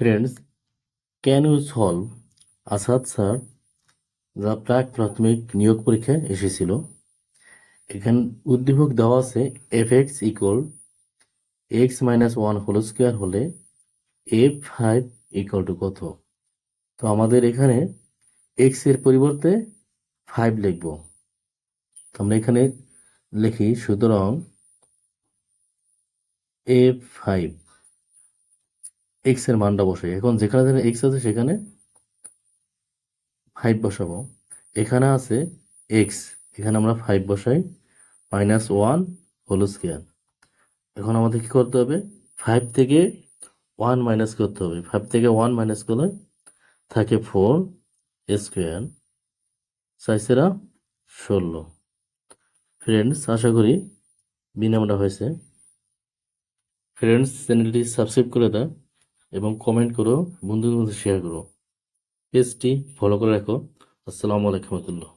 Friends, can you solve Asad sir যা প্রাক প্রাথমিক নিয়োগ পরীক্ষায় এসেছিল। এখানে উদ্দীপক দেওয়া আছে F X equal X minus one whole square হলে এফ ফাইভ ইকুয়াল টু কত? তো আমাদের এখানে এক্সের পরিবর্তে ফাইভ লিখব। তো আমরা এখানে লিখি সুতরাং এফ ফাইভ এক্সের মানটা বসে এখন যেখানে এক্স আছে, সেখানে ফাইভ বসাবো। এখানে আছে এক্স এখানে আমরা ফাইভ বসাই। মাইনাস ওয়ান হোল স্কোয়ার এখন আমাদের কি করতে হবে? ফাইভ থেকে ওয়ান মাইনাস করতে হবে। ফাইভ থেকে ওয়ান মাইনাস করলে থাকে ফোর স্কোয়ার সাইসেরা ষোলো। ফ্রেন্ডস আশা করি বিনামটা হয়েছে। ফ্রেন্ডস চ্যানেলটি সাবস্ক্রাইব করে দাও। এবং কমেন্ট করো বন্ধুদের মধ্যে শেয়ার করো। পেজটি ফলো করে রাখো। আসসালামু আলাইকুম রহমতুল্লাহ।